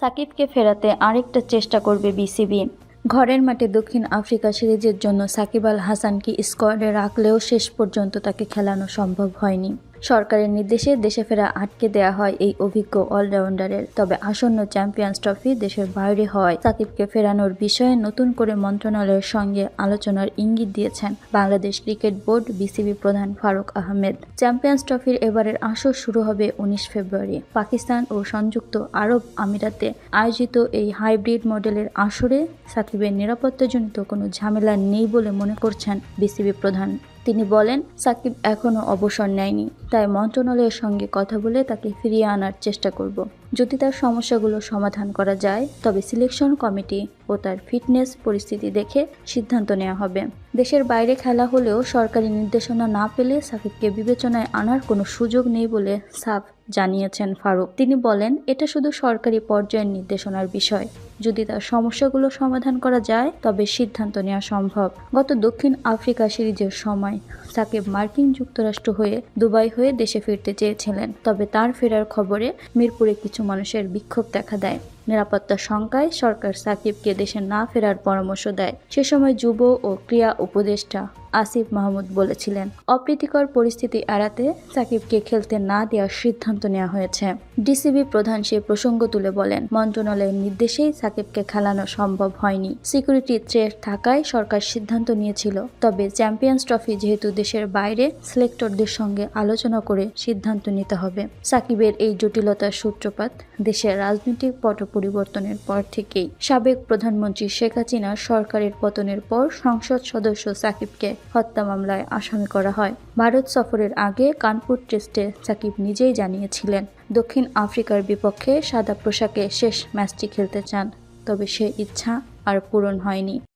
সাকিবকে ফেরাতে আরেকটা চেষ্টা করবে বিসিবি। ঘরের মাঠে দক্ষিণ আফ্রিকা সিরিজের জন্য সাকিব আল হাসানকে স্কোয়াডে রাখলেও শেষ পর্যন্ত তাকে খেলানো সম্ভব হয়নি। সরকারের নির্দেশে দেশে ফেরা আটকে দেয়া হয় এই অভিজ্ঞ অলরাউন্ডারের। তবে আসন্ন চ্যাম্পিয়ন্স ট্রফি দেশের বাইরে হয়। সাকিবকে ফেরানোর বিষয়ে নতুন করে মন্ত্রণালয়ের সঙ্গে আলোচনার ইঙ্গিত দিয়েছেন বাংলাদেশ ক্রিকেট বোর্ড বিসিবি প্রধান ফারুক আহমেদ। চ্যাম্পিয়ন্স ট্রফির এবারের আসর শুরু হবে উনিশ ফেব্রুয়ারি। পাকিস্তান ও সংযুক্ত আরব আমিরাতে আয়োজিত এই হাইব্রিড মডেলের আসরে সাকিবের নিরাপত্তাজনিত কোনো ঝামেলা নেই বলে মনে করছেন বিসিবি প্রধান। তিনি বলেন, সাকিব এখনও অবসর নেয়নি, তাই মন্ত্রণালয়ের সঙ্গে কথা বলে তাকে ফিরিয়ে আনার চেষ্টা করব। যদি তার সমস্যাগুলো সমাধান করা যায়, তবে সিলেকশন কমিটি ও তার ফিটনেস পরিস্থিতি দেখে সিদ্ধান্ত নেওয়া হবে। দেশের বাইরে খেলা হলেও সরকারি নির্দেশনা না পেলে সাকিবকে বিবেচনায় আনার কোনো সুযোগ নেই বলে সাফ জানিয়েছেন ফারুক। তিনি বলেন, এটা শুধু সরকারি পর্যায়ের নির্দেশনার বিষয়। যদি তার সমস্যাগুলো সমাধান করা যায়, তবে সিদ্ধান্ত নেওয়া সম্ভব। গত দক্ষিণ আফ্রিকা সিরিজের সময় সাকিব মার্কিন যুক্তরাষ্ট্র হয়ে দুবাই হয়ে দেশে ফিরতে চেয়েছিলেন। তবে তার ফেরার খবরে মিরপুরে কিছু মানুষের বিক্ষোভ দেখা দেয়। নিরাপত্তা শঙ্কায় সরকার সাকিবকে দেশে না ফেরার পরামর্শ দেয়। সে সময় যুব ও ক্রীড়া উপদেষ্টা আসিফ মাহমুদ বলেছিলেন, অপ্রীতিকর পরিস্থিতি এড়াতে সাকিবকে খেলতে না দেওয়ার সিদ্ধান্ত নেওয়া হয়েছে। ডিসিবি প্রধান সে প্রসঙ্গ তুলে বলেন, মন্ত্রণালয়ের নির্দেশেই সাকিবকে খেলানো সম্ভব হয়নি। সিকিউরিটি থ্রেট থাকায় সরকার সিদ্ধান্ত নিয়েছিল, তবে চ্যাম্পিয়ন্স ট্রফি যেহেতু দেশের বাইরে, সিলেক্টরদের সঙ্গে আলোচনা করে সিদ্ধান্ত নিতে হবে। সাকিবের এই জটিলতার সূত্রপাত দেশের রাজনৈতিক পট পরিবর্তনের পর থেকেই সাবেক প্রধানমন্ত্রী শেখ হাসিনা সরকারের পতনের পর সংসদ সদস্য সাকিবকে হত্যা মামলায় আসামি করা হয়। ভারত সফরের আগে কানপুর টেস্টে সাকিব নিজেই জানিয়েছিলেন, দক্ষিণ আফ্রিকার বিপক্ষে সাদা পোশাকে শেষ ম্যাচটি খেলতে চান, তবে সে ইচ্ছা আর পূরণ হয়নি।